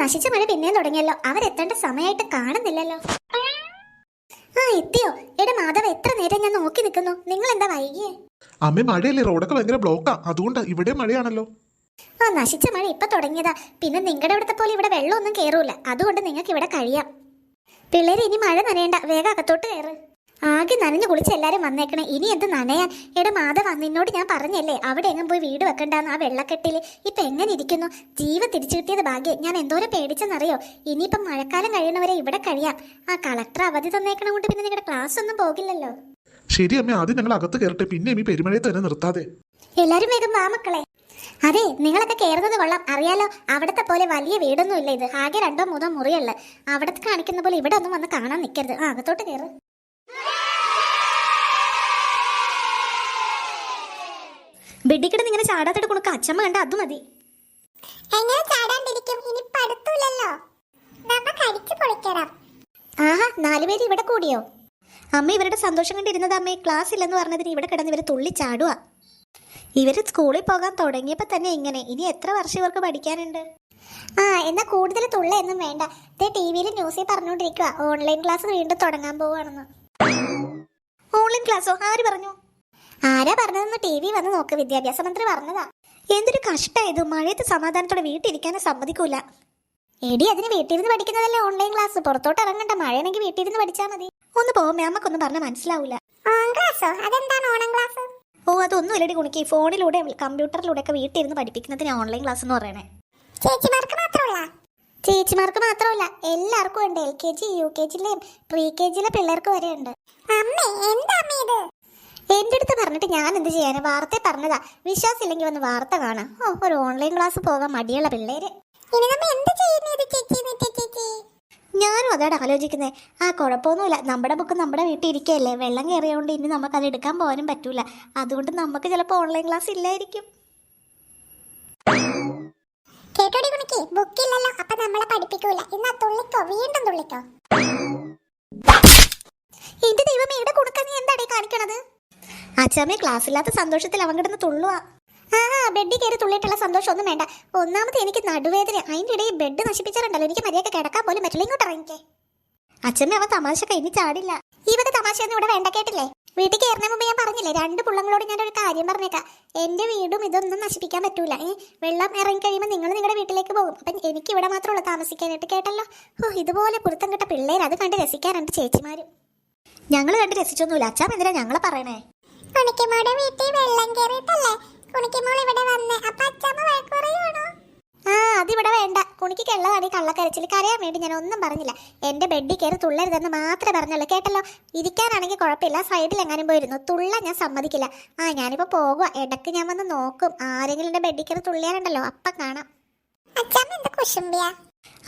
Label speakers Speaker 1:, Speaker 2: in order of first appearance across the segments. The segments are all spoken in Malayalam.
Speaker 1: നശിച്ച മഴ പിന്നെയും തുടങ്ങിയല്ലോ. അവരെത്തേണ്ട സമയമായിട്ട് കാണുന്നില്ലല്ലോ. ആ എത്തിയോ? എടാ മാധവ് എത്ര നേരം ഞാൻ നോക്കി നിൽക്കുന്നു. നിങ്ങൾ എന്താ വൈകിയേ?
Speaker 2: അമ്മ മഴയല്ലേ. റോഡൊക്കെ ഭയങ്കര ബ്ലോക്കാ. അതുകൊണ്ട് ഇവിടെ മഴയാണല്ലോ.
Speaker 1: ആ നശിച്ച മഴ ഇപ്പൊ തുടങ്ങിയതാ. പിന്നെ നിങ്ങളുടെ ഇവിടുത്തെ പോലെ ഇവിടെ വെള്ളമൊന്നും കയറൂല അതുകൊണ്ട് നിങ്ങൾക്ക് ഇവിടെ കഴിയാം. പിള്ളേര് ഇനി മഴ നനയണ്ട. വേഗം അകത്തോട്ട് കയറ്. ആകെ നനഞ്ഞു കുളിച്ച് എല്ലാരും വന്നേക്കണേ. ഇനി എന്ത് നനയാൻ? എടാ മാധവ നിന്നോട് ഞാൻ പറഞ്ഞല്ലേ അവിടെ എങ്ങും പോയി വീട് വെക്കണ്ടെന്ന് ആ വെള്ളക്കെട്ടിൽ ഇപ്പൊ എങ്ങനെ ഇരിക്കുന്നു? ജീവ തിരിച്ചു കിട്ടിയത് ഭാഗ്യം. ഞാൻ എന്തോരം പേടിച്ചെന്നറിയോ? ഇനിയിപ്പം മഴക്കാലം കഴിയണവരെ ഇവിടെ കഴിയാം. ആ കളക്ടർ അവധി തന്നേക്കണ കൊണ്ട് പിന്നെ നിങ്ങളുടെ ക്ലാസ് ഒന്നും പോകില്ലല്ലോ.
Speaker 2: ശരി അമ്മ ആദ്യം ഞങ്ങൾ അകത്ത് കയറട്ടെ പിന്നെ ഈ പെരുമഴയത്ത് തന്നെ നിർത്താതെ.
Speaker 1: എല്ലാരും വേഗം വാ മക്കളെ. അതെ നിങ്ങളൊക്കെ കയറുന്നത് കൊള്ളാം. അറിയാലോ അവിടത്തെ പോലെ വലിയ വീടൊന്നും ഇല്ല ഇത്. ആകെ രണ്ടോ മൂന്നോ മുറിയല്ല അവിടത്തെ കാണിക്കുന്ന പോലെ ഇവിടെ ഒന്നും വന്ന് കാണാൻ നിൽക്കരുത് ആ അകത്തോട്ട് കയറ് ബെഡിക്കിടന്ന് ഇങ്ങനെ ചാടാത്തിട്ട് കൊടുക്ക അച്ഛമ്മ കണ്ട അത് മതി.
Speaker 3: എങ്ങനെ ചാടാണ്ടിരിക്കും? ഇനി പഠിത്തമില്ലല്ലോ. നമുക്ക് അടിച്ചു പൊളിക്കണം.
Speaker 1: ആഹാ നാലുപേര് ഇവിടെ കൂടിയോ? അമ്മ ഇവരുടെ സന്തോഷം കണ്ടിരുന്നത് അമ്മ ക്ലാസ് ഇല്ലെന്ന് പറഞ്ഞതിന് ഇവിടെ കിടന്ന് ഇവർ തുള്ളി ചാടുക ഇവർ സ്കൂളിൽ പോകാൻ തുടങ്ങിയപ്പോ തന്നെ ഇങ്ങനെ. ഇനി എത്ര വർഷം ഇവർക്ക് പഠിക്കാനുണ്ട്? ആ എന്നാ കൂടുതൽ തുള്ളയൊന്നും വേണ്ട. ദേ ടി വിയിൽ ന്യൂസിൽ പറഞ്ഞുകൊണ്ടിരിക്കുക ഓൺലൈൻ ക്ലാസ് വീണ്ടും തുടങ്ങാൻ പോവാണെന്ന് ഓൺലൈൻ ക്ലാസ്സോ? ആര് പറഞ്ഞു? ആരാ പറഞ്ഞതെന്ന് ടി വി വന്ന് നോക്ക് വിദ്യാഭ്യാസ മന്ത്രി പറഞ്ഞതാ. എന്തൊരു കഷ്ടായത് മഴയത്ത് സമാധാനത്തോടെ വീട്ടിലിരിക്കാനും സമ്മതിക്കൂല. എടി അതിന് വീട്ടിലിരുന്ന് പഠിക്കുന്നതല്ലേ ഓൺലൈൻ ക്ലാസ്? പുറത്തോട്ട് ഇറങ്ങണ്ട. മഴയാണെങ്കിൽ വീട്ടിലിരുന്ന് പഠിച്ചാൽ മതി. ഒന്ന് പോകുമ്പോ അമ്മക്കൊന്നും പറഞ്ഞാൽ മനസ്സിലാവൂല.
Speaker 3: അതെന്താണ് ഓണം ക്ലാസ്?
Speaker 1: ഓ അതൊന്നും ഇല്ലടി കുണിക്ക്. ഫോണിലൂടെ കമ്പ്യൂട്ടറിലൂടെ ഒക്കെ വീട്ടിലിരുന്ന് പഠിപ്പിക്കുന്നതിന് ഓൺലൈൻ ക്ലാസ് എന്ന് പറയണേ.
Speaker 3: ചേച്ചിമാർക്ക് മാത്രമല്ല?
Speaker 1: ചേച്ചിമാർക്ക് മാത്രമല്ല എല്ലാവർക്കും ഉണ്ട്. L K G U K ജിയിലെയും pre K ജിയിലെ പിള്ളേർക്ക് വരെ ഉണ്ട്
Speaker 3: അമ്മേ എന്താ അമ്മേ ഇത്?
Speaker 1: പറഞ്ഞിട്ട് ഞാൻ എന്ത് ചെയ്യാന്? വാർത്ത പറഞ്ഞതാ. വിശ്വാസമില്ലെങ്കിൽ ഒന്ന് വാർത്ത കാണാം. ഓ ഒരു ഓൺലൈൻ ക്ലാസ് പോകാൻ മടിയുള്ള പിള്ളേര്.
Speaker 3: എന്നിട്ട്
Speaker 1: ഞാനും അതോടെ ആലോചിക്കുന്നത് ആ കുഴപ്പമൊന്നുമില്ല. നമ്മുടെ ബുക്ക് നമ്മുടെ വീട്ടിൽ ഇരിക്കുകയല്ലേ. വെള്ളം കയറിയതുകൊണ്ട് ഇനി നമുക്ക് അത് എടുക്കാൻ പോകാനും പറ്റൂല. അതുകൊണ്ട് നമുക്ക് ചിലപ്പോൾ ഓൺലൈൻ ക്ലാസ് ഇല്ലായിരിക്കും.
Speaker 3: കേട്ടോടി കുണിക്ക്? ബുക്കില്ലല്ലോ അപ്പൊ നമ്മളെ പഠിപ്പിക്കൂല. ഇന്നാ തുള്ളിക്കോ? വീണ്ടും തുള്ളിക്കോ?
Speaker 1: അച്ഛമ്മേ ക്ലാസ് ഇല്ലാത്ത സന്തോഷത്തിൽ അവൻ കിടന്ന് തുള്ളുവാ. ആ ബെഡിൽ കയറി തുള്ളിയിട്ടുള്ള സന്തോഷം ഒന്നും വേണ്ട. ഒന്നാമത് എനിക്ക് നടുവേദന. അതിന്റെ ഇടയിൽ ബെഡ് നശിപ്പിച്ചാറുണ്ടല്ലോ എനിക്ക് മര്യാദ കിടക്കാൻ പോലും പറ്റില്ല. ഇങ്ങോട്ട് ഇറങ്ങിക്കേ. അച്ഛമ്മ അവൻ തമാശ കഴിഞ്ഞ് ചാടില്ല. ഇവിടെ തമാശയൊന്നും ഇവിടെ വേണ്ട കേട്ടില്ലേ? വീട്ടിൽ കയറുന്ന മുമ്പ് ഞാൻ പറഞ്ഞില്ലേ രണ്ട് പിള്ളങ്ങളോട് ഞാൻ ഒരു കാര്യം പറഞ്ഞേക്കാം. എന്റെ വീടും ഇതൊന്നും നശിപ്പിക്കാൻ പറ്റൂല. ഏ വെള്ളം ഇറങ്ങി കഴിയുമ്പോൾ നിങ്ങൾ നിങ്ങളുടെ വീട്ടിലേക്ക് പോകും. അപ്പം എനിക്ക് ഇവിടെ മാത്രമുള്ള താമസിക്കാനായിട്ട് കേട്ടല്ലോ. ഓ ഇതുപോലെ പുറത്തും കിട്ട പിള്ളേർ അത് കണ്ട് രസിക്കാറുണ്ട് ചേച്ചിമാരും. ഞങ്ങൾ കണ്ട് രസിച്ചൊന്നുമില്ല. അച്ഛാ എന്തിനാ ഞങ്ങളെ പറയണേ?
Speaker 3: കുണിക്കുമോടെ വീട്ടിൽ വെള്ളം കയറിയിട്ടല്ലേ? കുണിക്കുമോൾ ഇവിടെ വന്ന്. അപ്പൊ അച്ഛമ്മ വഴക്കുറയാണോ
Speaker 1: ആ അതിവിടെ വേണ്ട. കുണിക്ക് കള്ളതാണ് ഈ കള്ളക്കരച്ചിൽ. കരയാൻ വേണ്ടി ഞാൻ ഒന്നും പറഞ്ഞില്ല. എന്റെ ബെഡിൽ കയറി തുള്ളരുതെന്ന് മാത്രമേ പറഞ്ഞുള്ളൂ. കേട്ടല്ലോ? ഇരിക്കാനാണെങ്കിൽ കുഴപ്പമില്ല. സൈഡിൽ എങ്ങാനും പോയിരുന്നു. തുള്ള ഞാൻ സമ്മതിക്കില്ല. ആ ഞാനിപ്പോ പോകുക ഇടയ്ക്ക് ഞാൻ വന്ന് നോക്കും. ആരെങ്കിലും എന്റെ ബെഡിൽ കയറി തുള്ളിയാനുണ്ടല്ലോ അപ്പം കാണാം.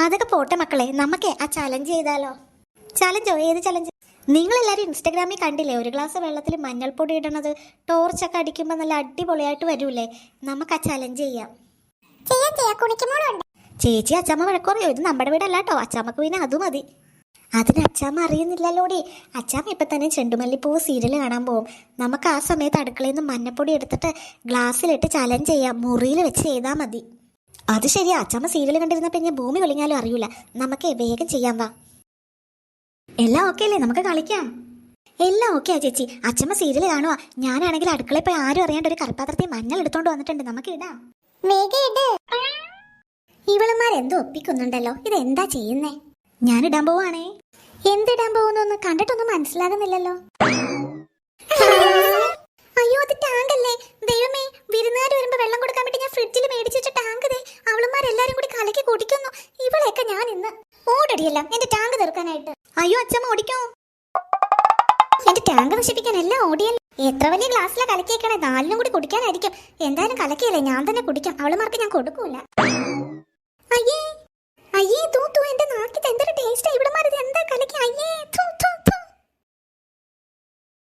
Speaker 1: അതൊക്കെ പോട്ടെ മക്കളെ. നമുക്കേ ആ ചലഞ്ച് ചെയ്താലോ? ചലഞ്ചോ ഏത് ചലഞ്ച് നിങ്ങളെല്ലാവരും ഇൻസ്റ്റാഗ്രാമിൽ കണ്ടില്ലേ? ഒരു ഗ്ലാസ് വെള്ളത്തിൽ മഞ്ഞൾപ്പൊടി ഇടണത്. ടോർച്ചൊക്കെ അടിക്കുമ്പോൾ നല്ല അടിപൊളിയായിട്ട് വരൂലേ നമുക്ക് ആ ചലഞ്ച് ചെയ്യാം. ചേച്ചി അച്ചമ്മ വഴക്കുറയോ ഇത് നമ്മുടെ വീടല്ല കേട്ടോ അച്ചാമ്മക്ക് പിന്നെ അത് മതി. അതിന് അച്ചാമ്മ അറിയുന്നില്ലല്ലോടി. അച്ചാമ്മ ഇപ്പം തന്നെ ചെണ്ടുമല്ലിപ്പൂവ് സീരിയൽ കാണാൻ പോകും നമുക്ക് ആ സമയത്ത് അടുക്കളയിൽ നിന്ന് മഞ്ഞപ്പൊടി എടുത്തിട്ട് ഗ്ലാസ്സിലിട്ട് ചലഞ്ച് ചെയ്യാം. മുറിയിൽ വെച്ച് ചെയ്താൽ മതി. അത് ശരിയാ. അച്ചാമ്മ സീരിയൽ കണ്ടിരുന്നപ്പോൾ ഇനി ഭൂമി വിളിഞ്ഞാലും അറിയില്ല നമുക്ക് വേഗം ചെയ്യാൻ വാ. എല്ലാം ഓക്കെ അല്ലേ? നമുക്ക് കളിക്കാം. എല്ലാം ഓക്കെ ആ ചേച്ചി. അച്ഛമ്മ സീരിയൽ കാണുവാ. ഞാനാണെങ്കിൽ അടുക്കളയിൽ പോയി ആരും അറിയാണ്ട് ഒരു കറുപ്പാത്രത്തിൽ മഞ്ഞൾ എടുത്തോണ്ട് വന്നിട്ടുണ്ട്. നമുക്ക് ഇടാം. ഇവളുമാരെന്തോ ഇത് എന്താ ചെയ്യുന്നേ? ഞാൻ ഞാനിടാൻ പോവാണേ. എന്തിടാൻ പോകുന്നൊന്ന് കണ്ടിട്ടൊന്നും മനസ്സിലാകുന്നില്ലല്ലോ. അയ്യോ അത് ടാങ്ക് അല്ലേ ദൈവമേ വിരുന്നുകാർ വരുമ്പോ വെള്ളം കൊടുക്കാൻ വേണ്ടി ഞാൻ ഫ്രിഡ്ജിൽ മേടിച്ചിട്ട് ടാങ്ക് ദേ. അവളുമാരെല്ലാരും കൂടി കലക്കി കുടിക്കുന്നു. ഇവളെയൊക്കെ ഞാൻ ഇന്ന് ഓടടിയെല്ലാം. എന്റെ ടാങ്ക് തീർക്കാനായിട്ട്. അയ്യോ അച്ഛമ്മ ഓടിക്കോ. എന്റെ ടാങ്ക് നശിപ്പിക്കാൻ എല്ലാം ഓടിയല്ല എത്ര വലിയ ഗ്ലാസ്സിലാ കലക്കിയേക്കണേ. നാലിനും കൂടി കുടിക്കാനായിരിക്കും. എന്തായാലും കലക്കിയല്ലേ? ഞാൻ തന്നെ കുടിക്കാം. അവളുമാർക്ക് ഞാൻ കൊടുക്കൂല. അയ്യേ അയ്യേ തൂ തൂ എന്റെ നാക്കിൽ എന്തൊരു ഇവിടെ മാറി എന്താ കലക്കി? അയ്യേ തൂ